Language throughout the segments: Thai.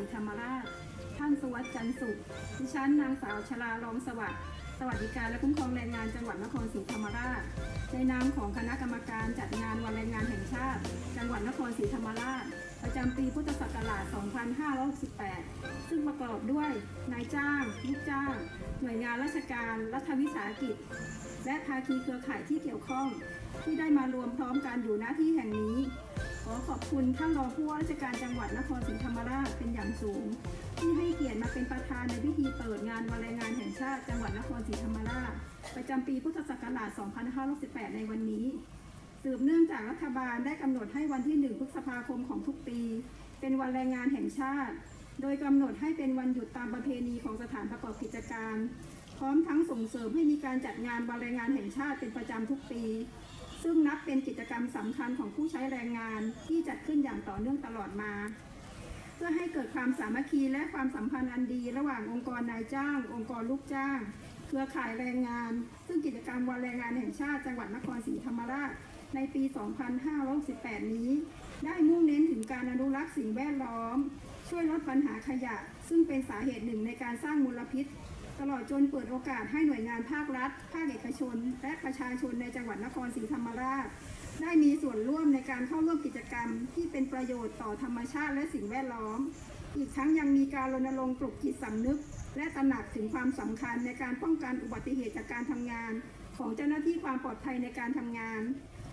รีธรรมราช ท่านสวัสดิ์จันทร์สุข ดิฉันนางสาวชลาลองสวัสดิ์ สวัสดิการและคุ้มครองแรงงานจังหวัดนครศรีธรรมราช ในนามของคณะกรรมการจัดงานวันแรงงานแห่งชาติ จังหวัดนครศรีธรรมราช ประจำปีพุทธศักราช 2568 ซึ่งประกอบด้วยนายจ้างลูกจ้าง หน่วยงานราชการ รัฐวิสาหกิจ และภาคีเครือข่ายที่เกี่ยวข้อง ที่ได้มารวมพร้อมกันอยู่หน้าที่แห่งนี้ คุณท่านรองผู้ว่าราชการจังหวัดนครศรีธรรมราชเป็นอย่างสูง ที่ให้เกียรติมาเป็นประธานในพิธีเปิดงานวันแรงงานแห่งชาติจังหวัดนครศรีธรรมราชประจำปีพุทธศักราช 2568 ในวันนี้ สืบเนื่องจากรัฐบาลได้กำหนดให้วันที่ 1 พฤษภาคมของทุกปี เป็นวันแรงงานแห่งชาติ โดยกำหนดให้เป็นวันหยุดตามประเพณีของสถานประกอบกิจการ พร้อมทั้งส่งเสริมให้มีการจัดงานวันแรงงานแห่งชาติเป็นประจำทุกปี ซึ่งนับเป็นกิจกรรมสำคัญของผู้ใช้แรงงานที่จัดขึ้นอย่างต่อเนื่องตลอดมา เพื่อให้เกิดความสามัคคีและความสัมพันธ์อันดี ระหว่างองค์กรนายจ้าง องค์กรลูกจ้าง เครือข่ายแรงงาน ซึ่งกิจกรรมวันแรงงานแห่งชาติจังหวัดนครศรีธรรมราชในปี 2568 นี้ ได้มุ่งเน้นถึงการอนุรักษ์สิ่งแวดล้อม ช่วยลดปัญหาขยะ ซึ่งเป็นสาเหตุหนึ่งในการสร้างมลพิษ ตลอดจนเปิดโอกาสให้หน่วยงานภาครัฐ ภาคเอกชน และประชาชนในจังหวัดนครศรีธรรมราช ได้มีส่วนร่วมในการเข้าร่วมกิจกรรม ที่เป็นประโยชน์ต่อธรรมชาติและสิ่งแวดล้อม อีกทั้งยังมีการรณรงค์ปลุกจิตสำนึก และตระหนักถึงความสำคัญในการป้องกันอุบัติเหตุจากการทำงาน ของเจ้าหน้าที่ความปลอดภัยในการทำงาน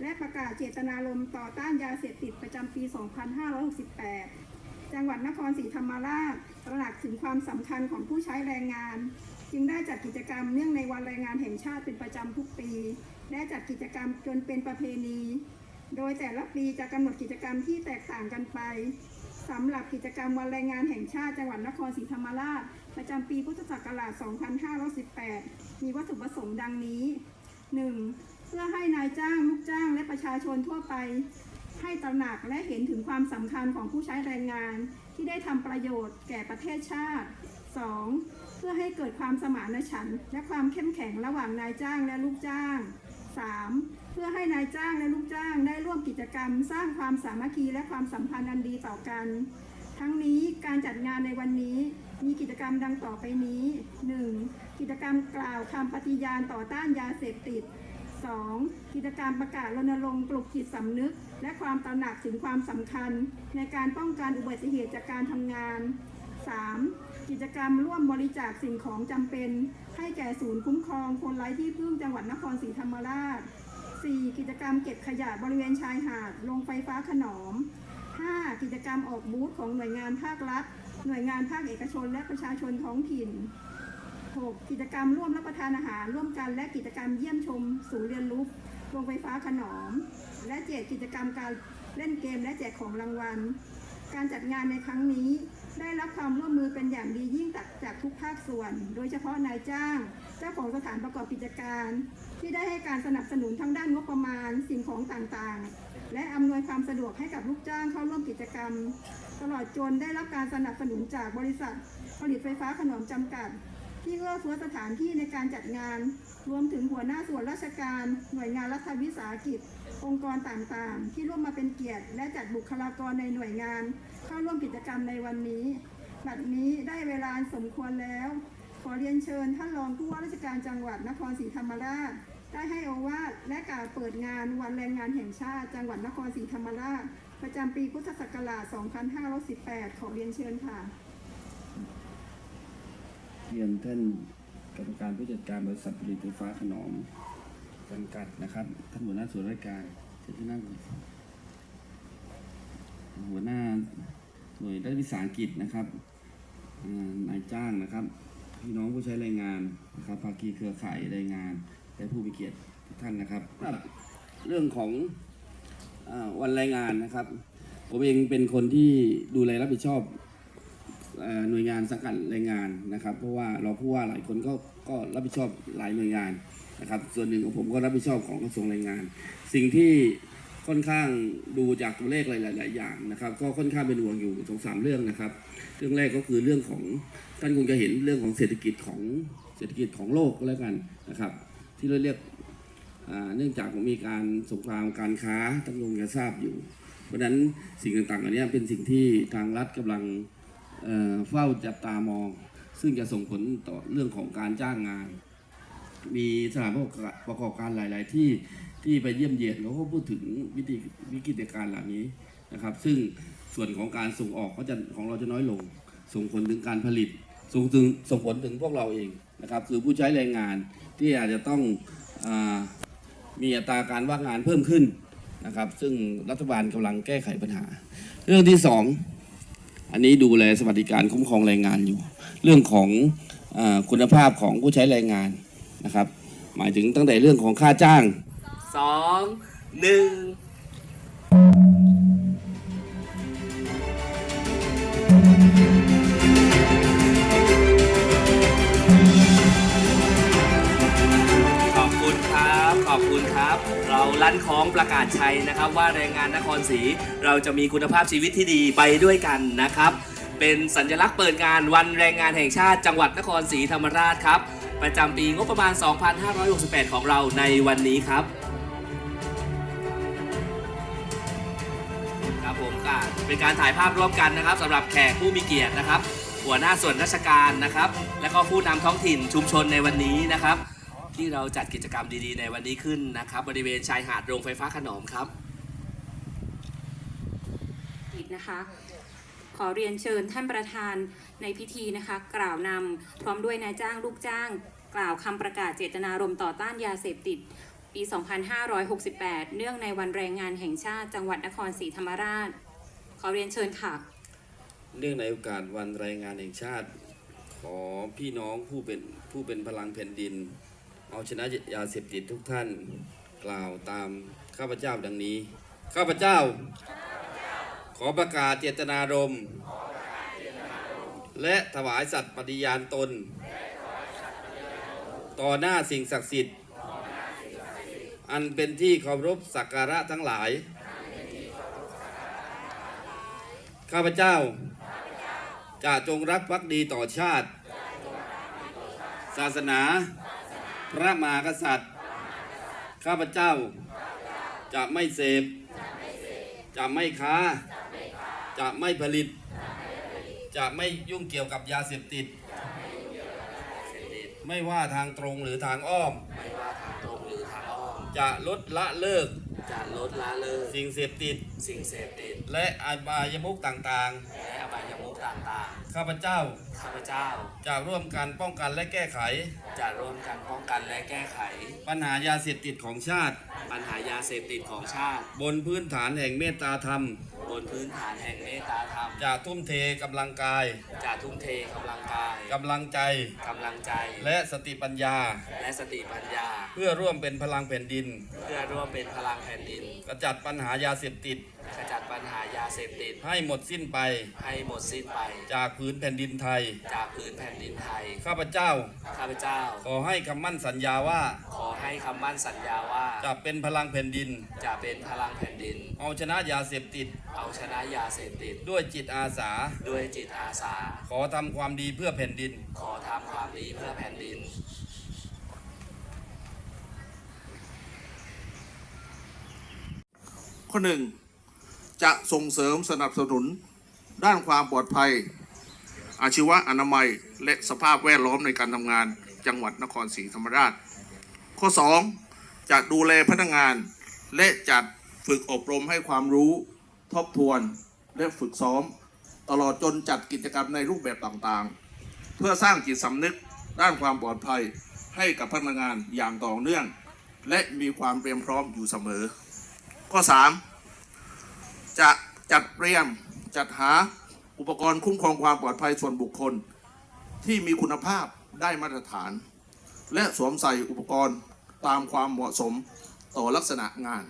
และประกาศเจตนารมณ์ต่อต้านยาเสพติดประจำปี 2568จังหวัดนครศรีธรรมราชตระหนักถึงความสำคัญของผู้ใช้แรงงาน จึงได้จัดกิจกรรมเนื่องในวันแรงงานแห่งชาติเป็นประจำทุกปีและจัดกิจกรรมจนเป็นประเพณี โดยแต่ละปีจะกำหนดกิจกรรมที่แตกต่างกันไปสำหรับกิจกรรมวันแรงงานแห่งชาติจังหวัดนครศรีธรรมราช ประจำปีพุทธศักราช 2518 มีวัตถุประสงค์ดังนี้ 1. เพื่อให้นายจ้างลูกจ้างและประชาชนทั่วไป ให้ตระหนักและเห็นถึงความสำคัญของผู้ใช้แรงงานที่ได้ทำประโยชน์แก่ประเทศชาติ 2. เพื่อให้เกิดความสมานฉันท์และความเข้มแข็งระหว่างนายจ้างและลูกจ้าง 3. เพื่อให้นายจ้างและลูกจ้างได้ร่วมกิจกรรม สร้างความสามัคคีและความสัมพันธ์อันดีต่อกัน ทั้งนี้การจัดงานในวันนี้มีกิจกรรมดังต่อไปนี้ 1. กิจกรรมกล่าวคำปฏิญาณต่อต้านยาเสพติด 2. กิจกรรมประกาศรณรงค์ปลุกจิตสำนึก และความตระหนักถึงความสำคัญ ในการป้องกันอุบัติเหตุจากการทำงาน 3. กิจกรรมร่วมบริจาคสิ่งของจำเป็น ให้แก่ศูนย์คุ้มครองคนไร้ที่พึ่งจังหวัดนครศรีธรรมราช 4. กิจกรรมเก็บขยะบริเวณชายหาดโรงไฟฟ้าขนอม 5. กิจกรรมออกบูธของหน่วยงานภาครัฐ หน่วยงานภาคเอกชนและประชาชนท้องถิ่น 6. กิจกรรมร่วมรับประทานอาหารร่วมกันและกิจกรรมเยี่ยมชม ศูนย์เรียนรู้โรงไฟฟ้าขนอม และเจกกิจกรรมการเล่นเกมและแจกของรางวัล การจัดงานในครั้งนี้ได้รับความร่วมมือเป็นอย่างดียิ่งจากทุกภาคส่วน โดยเฉพาะนายจ้าง เจ้าของสถานประกอบกิจการ ที่ได้ให้การสนับสนุนทั้งด้านงบประมาณสิ่งของต่างๆ และอำนวยความสะดวกให้กับลูกจ้างเข้าร่วมกิจกรรม ตลอดจนได้รับการสนับสนุนจากบริษัท ผลิตไฟฟ้าขนมจำกัด ที่เอื้อเฟื้อสถานที่ในการจัดงาน รวมถึงหัวหน้าส่วนราชการ หน่วยงานรัฐวิสาหกิจ องค์กรต่างๆ ที่ร่วมมาเป็นเกียรติ และจัดบุคลากรในหน่วยงาน เข้าร่วมกิจกรรมในวันนี้ บัดนี้ได้เวลาสมควรแล้ว ขอเรียนเชิญท่านรองผู้ว่าราชการจังหวัดนครศรีธรรมราช ได้ให้โอวาทและกล่าวเปิดงานวันแรงงานแห่งชาติ จังหวัดนครศรีธรรมราช ประจำปีพุทธศักราช 2518 ขอเรียนเชิญค่ะเรียนท่าน กรรมการผู้จัดการบริษัทผลิตไฟฟ้าขนอมจำกัดนะครับท่านหัวหน้าส่วนราชการเชิญที่นั่งหัวหน้าหน่วยรัฐวิสาหกิจนะครับนายจ้างนะครับ พี่น้องผู้ใช้แรงงานนะครับภาคีเครือข่ายแรงงานและผู้มีเกียรติทุกท่านนะครับ เรื่องของอวันแรงงานนะครับ ผมเองเป็นคนที่ดูแลรับผิดชอบ หน่วยงานสังกัดแรงงานนะครับ เพราะว่าเราผู้ว่าหลายคนก็ก็รับผิดชอบหลายหน่วยงานนะครับ ส่วนหนึ่งของผมก็รับผิดชอบของกระทรวงแรงงาน สิ่งที่ค่อนข้างดูจากตัวเลขหลาย ๆ อย่างนะครับ ก็ค่อนข้างเป็นห่วงอยู่สองสามเรื่องนะครับ เรื่องแรกก็คือเรื่องของท่านคงจะเห็นเรื่องของเศรษฐกิจของเศรษฐกิจของโลกก็แล้วกันนะครับ ที่เราเรียกเนื่องจากมีการสงครามการค้าท่านคงจะทราบอยู่ เพราะฉะนั้นสิ่งต่างๆเหล่านี้เป็นสิ่งที่ทางรัฐกำลัง เฝ้าจับตามอง ซึ่งจะส่งผลต่อเรื่องของการจ้างงาน มีสถานประกอบการหลาย ๆ ที่ที่ไปเยี่ยมเยียนเขาก็พูดถึงวิธีวิกฤตการเหล่านี้นะครับ ซึ่งส่วนของการส่งออกก็จะของเราจะน้อยลง ส่งผลถึงการผลิต ส่งถึงส่งผลถึงพวกเราเองนะครับ คือผู้ใช้แรงงานที่อาจจะต้องอมีอัตราการว่างงานเพิ่มขึ้นนะครับ ซึ่งรัฐบาลกำลังแก้ไขปัญหา เรื่องที่สอง อันนี้ดูแลสวัสดิการคุ้มครองแรงงานอยู่ เรื่องของอคุณภาพของผู้ใช้แรงงานนะครับ หมายถึงตั้งแต่เรื่องของค่าจ้าง 2 1 ฝันคล้องประกาศชัยนะครับ ว่าแรงงานนครศรีเราจะมีคุณภาพชีวิตที่ดีไปด้วยกันนะครับ เป็นสัญลักษณ์เปิดงานวันแรงงานแห่งชาติจังหวัดนครศรีธรรมราชครับ ประจำปีงบประมาณ 2568 ของเราในวันนี้ครับครับผมก็เป็นการถ่ายภาพร่วมกันนะครับสำหรับแขกผู้มีเกียรตินะครับ หัวหน้าส่วนราชการนะครับ และก็ผู้นำท้องถิ่นชุมชนในวันนี้นะครับ ที่เราจัดกิจกรรมดีๆ ในวันนี้ขึ้นนะครับ บริเวณชายหาดโรงไฟฟ้าขนอมครับกิจนะคะขอเรียนเชิญท่านประธานในพิธีนะคะ กล่าวนำพร้อมด้วยนายจ้างลูกจ้าง กล่าวคำประกาศเจตนารมณ์ต่อต้านยาเสพติด ปี 2568 เนื่องในวันแรงงานแห่งชาติจังหวัดนครศรีธรรมราช ขอเรียนเชิญค่ะ เนื่องในโอกาสวันแรงงานแห่งชาติ ขอพี่น้องผู้เป็นผู้เป็นพลังแผ่นดิน เอาชนะยาเสพติดทุกท่านกล่าวตามข้าพเจ้าดังนี้ ข้าพเจ้า ขอประกาศเจตนารมณ์และถวายสัตย์ปฏิญาณตน ต่อหน้าสิ่งศักดิ์สิทธิ์ อันเป็นที่เคารพสักการะทั้งหลาย ข้าพเจ้า จะจงรักภักดีต่อชาติ ศาสนา พระมหากษัตริย์ ข้าพเจ้า จะไม่เสพ จะไม่ค้า จะไม่ผลิต จะไม่ยุ่งเกี่ยวกับยาเสพติด ไม่ว่าทางตรงหรือทางอ้อมไม่ว่าทางตรงหรือทางอ้อมจะลดละเลิก จะลดละเลิก สิ่งเสพติด สิ่งเสพติด และอบายมุขต่างและอบายมุขต่างๆ ข้าพเจ้าๆข้าพเจ้า จะร่วมกันป้องกันและแก้ไข จะร่วมกันป้องกันและแก้ไข ปัญหายาเสพติดของชาติ ปัญหายาเสพติดของชาติ บนพื้นฐานแห่งเมตตาธรรมบ นพื้นฐานแห่งเมตตาธรรม จะทุ่มเทกำลังกาย จะทุ่มเทกำลังกายกำลังใจกำลังใจ และสติปัญญา และสติปัญญา เพื่อร่วมเป็นพลังแผ่นดิน เพื่อร่วมเป็นพลังแผ่นดินกระจัดปัญหายาเสพติดขจัดปัญหายาเสพติด ให้หมดสิ้นไป ให้หมดสิ้นไป จากพื้นแผ่นดินไทย จากพื้นแผ่นดินไทย ข้าพเจ้า ข้าพเจ้า ขอให้คำมั่นสัญญาว่า ขอให้คำมั่นสัญญาว่า จะเป็นพลังแผ่นดิน จะเป็นพลังแผ่นดิน เอาชนะยาเสพติด เอาชนะยาเสพติด ด้วยจิตอาสา ด้วยจิตอาสา ขอทำความดีเพื่อแผ่นดิน ขอทำความดีเพื่อแผ่นดิน ข้อหนึ่งจะส่งเสริมสนับสนุน ด้านความปลอดภัย อาชีวะอนามัยและสภาพแวดล้อมในการทำงานจังหวัดนครศรีธรรมราช ข้อ 2 จะดูแลพนักงานและจัดฝึกอบรมให้ความรู้ ทบทวน และฝึกซ้อม ตลอดจนจัดกิจกรรมในรูปแบบต่างๆ เพื่อสร้างจิตสำนึกด้านความปลอดภัยให้กับพนักงานอย่างต่อเนื่อง และมีความเตรียมพร้อมอยู่เสมอ ข้อ 3 จะจัดเตรียมจัดหาอุปกรณ์คุ้มครองความปลอดภัยส่วนบุคคล ที่มีคุณภาพได้มาตรฐาน และสวมใส่อุปกรณ์ตามความเหมาะสมต่อลักษณะงาน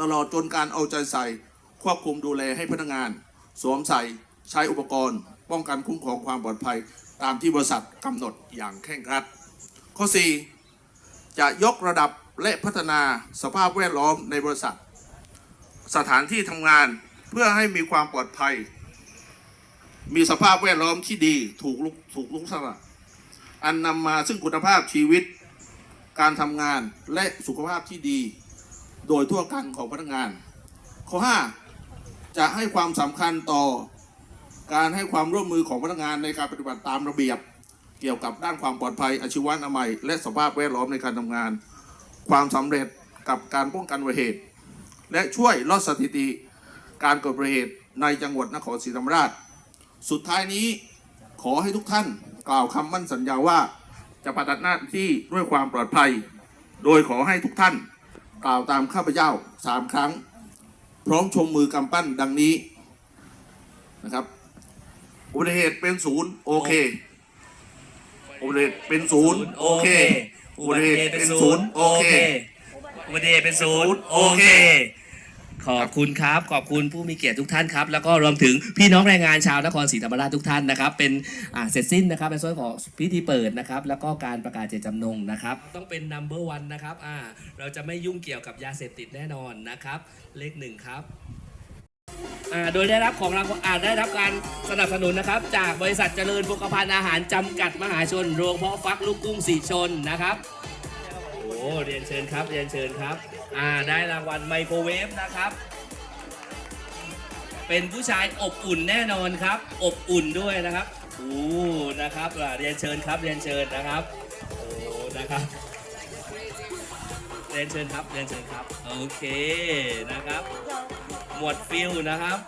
ตลอดจนการเอาใจใส่ ควบคุมดูแลให้พนักงาน สวมใส่ใช้อุปกรณ์ ป้องกันคุ้มครองความปลอดภัย ตามที่บริษัทกำหนดอย่างเคร่งครัด ข้อ 4 จะยกระดับและพัฒนาสภาพแวดล้อมในบริษัท สถานที่ทำงานเพื่อให้มีความปลอดภัย มีสภาพแวดล้อมที่ดีถูกลุกถูกลุกสละอันนำมาซึ่งคุณภาพชีวิต การทำงานและสุขภาพที่ดี โดยทั่วกันของพนักงาน ข้อ 5 จะให้ความสำคัญต่อการให้ความร่วมมือของพนักงานในการปฏิบัติตามระเบียบ เกี่ยวกับด้านความปลอดภัยอาชีวะอนามัย และสภาพแวดล้อมในการทำงาน ความสำเร็จกับการป้องกันอุบัติเหตุ และช่วยลดสถิติการเกิดอุบัติเหตุในจังหวัดนครศรีธรรมราช สุดท้ายนี้ขอให้ทุกท่านกล่าวคำมั่นสัญญาว่าจะปฏิบัติหน้าที่ด้วยความปลอดภัย โดยขอให้ทุกท่านกล่าวตามข้าพเจ้าสามครั้ง พร้อมชมมือกำปั้นดังนี้นะครับอุบัติเหตุเป็นศูนย์โอเคอุบัติเหตุเป็นศูนย์โอเคอุบัติเหตุเป็นศูนย์โอเคอุบัติเหตุเป็นศูนย์โอเค ขอบคุณครับ ขอบคุณผู้มีเกียรติทุกท่านครับ แล้วก็รวมถึงพี่น้องแรงงานชาวนครศรีธรรมราชทุกท่านนะครับ เป็นอ่าเสร็จสิ้นนะครับในส่วนของพิธีเปิดนะครับ แล้วก็การประกาศเจตจำนงนะครับ ต้องเป็น number one นะครับอ่าเราจะไม่ยุ่งเกี่ยวกับยาเสพติดแน่นอนนะครับ เลขหนึ่งครับอ่าโดยได้รับของรางวัลอ่าได้รับการสนับสนุนนะครับ จากบริษัทเจริญบุกภัณฑ์อาหารจำกัดมหาชน โรงเพาะฟักลูกกุ้งสีชนนะครับ เรียนเชิญครับ เรียนเชิญครับ อ่า ได้รางวัลไมโครเวฟนะครับ เป็นผู้ชายอบอุ่นแน่นอนครับ อบอุ่นด้วยนะครับโอ้นะครับอ่าเรียนเชิญครับ เรียนเชิญนะครับ โอ้ นะครับ เรียนเชิญครับ เรียนเชิญครับ โอเค นะครับ หมวดฟิลนะครับ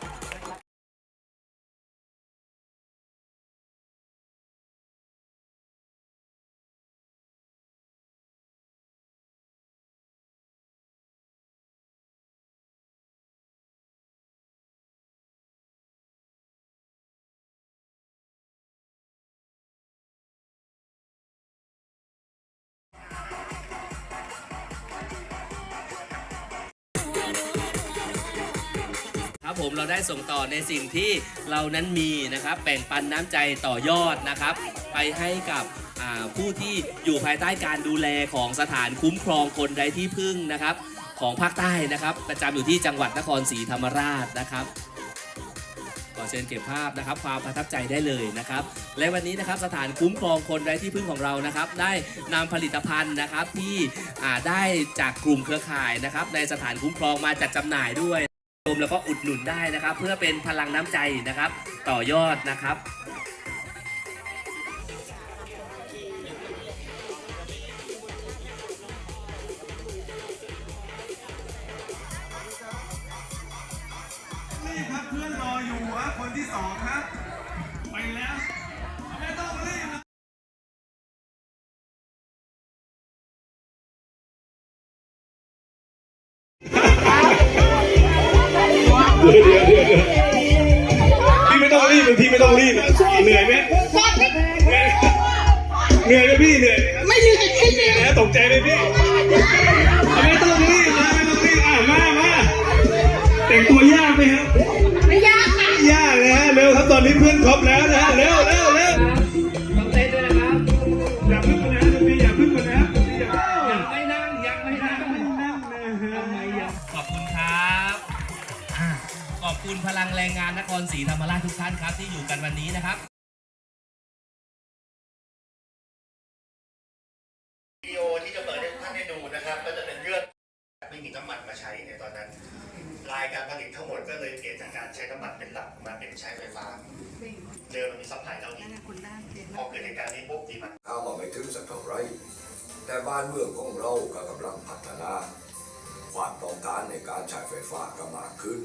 ครับผมเราได้ส่งต่อในสิ่งที่เรานั้นมีนะครับแบ่งปันน้ำใจต่อยอดนะครับ ไปให้กับอ่าผู้ที่อยู่ภายใต้การดูแลของสถานคุ้มครองคนไร้ที่พึ่งนะครับ ของภาคใต้นะครับ ประจำอยู่ที่จังหวัดนครศรีธรรมราชนะครับ ขอเชิญเก็บภาพนะครับความประทับใจได้เลยนะครับ และวันนี้นะครับสถานคุ้มครองคนไร้ที่พึ่งของเรานะครับ ได้นำผลิตภัณฑ์นะครับที่อ่าได้จากกลุ่มเครือข่ายนะครับ ในสถานคุ้มครองมาจัดจำหน่ายด้วย ชมแล้วก็อุดหนุนได้นะครับ เพื่อเป็นพลังน้ำใจนะครับ ต่อยอดนะครับรีบครับเพื่อนรออยู่ฮะคนที่สองครับ ไปแล้ว ใจไหมพี่ไม่ต้องรีบนะไม่ต้องรีบอะมามาแต่งตัวยากไหมครับ ไม่ยากค่ะยากนะฮะเร็วครับตอนนี้เพื่อนครบแล้วนะฮะเร็วเร็วเร็วต้องเต้นด้วยนะครับอย่าพึ่งกันนะดนตรีอย่าพึ่งกันนะดนตรีอย่ายังไม่นั่งยังไม่นั่งไม่นั่งนะฮะทำไมยังขอบคุณครับอ่าขอบคุณพลังแรงงานนครศรีธรรมราชทุกท่านครับที่อยู่กันวันนี้นะครับ น้ำมันมาใช้ในตอนนั้น รายการผลิตทั้งหมดก็เลยเปลี่ยนจากการใช้น้ำมันเป็นหลักมาเป็นใช้ไฟฟ้า เดิมมันมีซัพพลายเท่านี้พอเกิดเหตุการณ์นี้ปุ๊บดีมันข้าวมาไม่ถึงสักเท่าไร แต่บ้านเมืองของเราก็กำลังพัฒนา ความต้องการในการใช้ไฟฟ้าก็มากขึ้น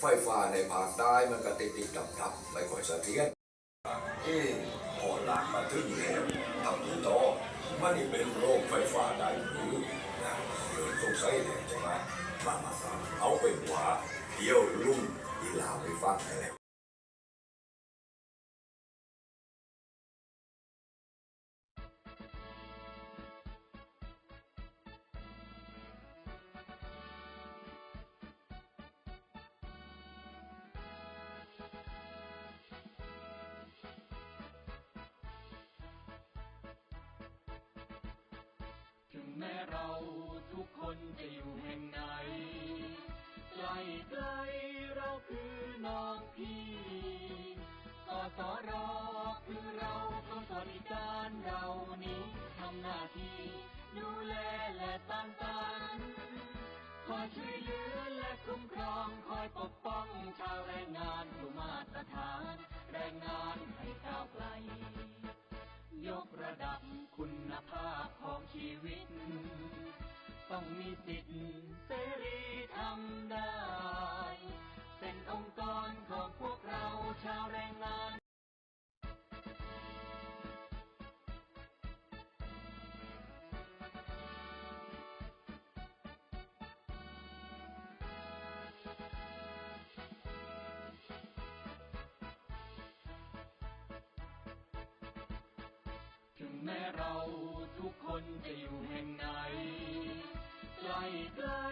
ไฟฟ้าในภาคใต้มันก็ติดติดดับดับๆไม่ค่อยเสถียรเอ๊พอหลากมาถึงแล้วทำยู่ต่อมันเป็นโรคไฟฟ้าได้ เดินสงสัยเนี่ยใช่ไหมมามามาเอาไปว่าเที่ยวลุ่งอีลาไปฟังกันแล้ แม้เราทุกคนจะอยู่แห่งไหนใกล้ไกลเราคือน้องพี่กสรคือเราคนสวัสดิการเรานี้ทำหน้าที่ดูแลและสร้างสรรค์คอยช่วยเหลือและคุ้มครองคอยปกป้องชาวแรงงานผู้มาตรฐาน แรงงานให้ก้าวไกล ยกระดับคุณภาพของชีวิต ต้องมีสิทธิ์เสรีทำได้ แม้เราทุกคนจะอยู่แห่งไหนใกล้ใกล้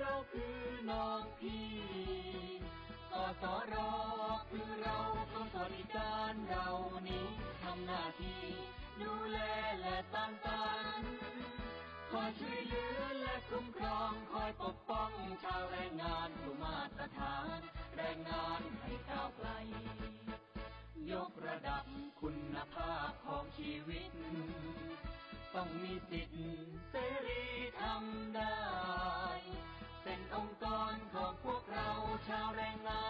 เราคือน้องพี่กสรคือเราต้องสวัสดิการเรานี้ทำหน้าที่ดูแลและตามตันคอยช่วยเหลือและคุ้มครองคอยปกป้องชาวแรงงานผู้มาตรฐาน แรงงานให้ก้าวไกล ยกระดับคุณภาพของชีวิต ต้องมีสิทธิเสรีทำได้ เป็นองค์กรของพวกเราชาวแรงงาน